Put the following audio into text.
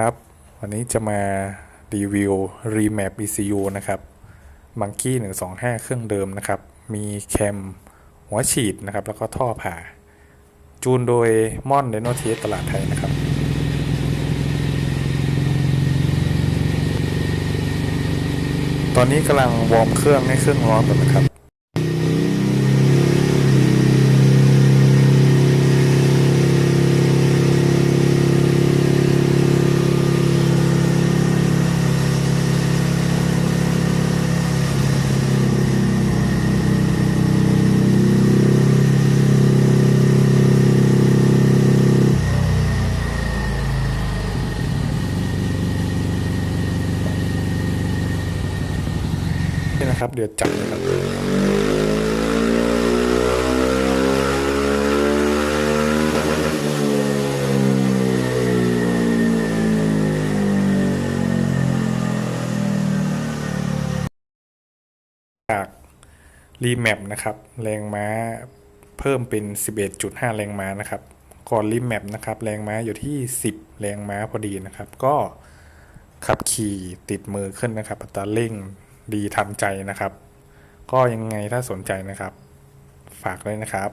ครับ วันนี้จะมารีวิว Remap ECU นะครับ Monkey 125 เครื่องเดิมนะครับ มีแคมหัวฉีดนะครับ แล้วก็ท่อผ่า จูนโดยม่อนเดโนเทสตลาดไทยนะครับ ตอนนี้กำลังวอร์มเครื่องให้เครื่องร้อนก่อนนะครับ นี่นะครับ เดือดจัดเลยครับจากรีแมปนะครับ แรงม้าเพิ่มเป็น 11.5 แรงม้านะครับก่อนรีแมปนะครับ แรงม้าอยู่ที่ 10 แรงม้าพอดีนะครับ ก็ขับขี่ติดมือขึ้นนะครับอัตราเร่ง ดีทันใจนะครับ ก็ยังไงถ้าสนใจนะครับ ฝากด้วยนะครับ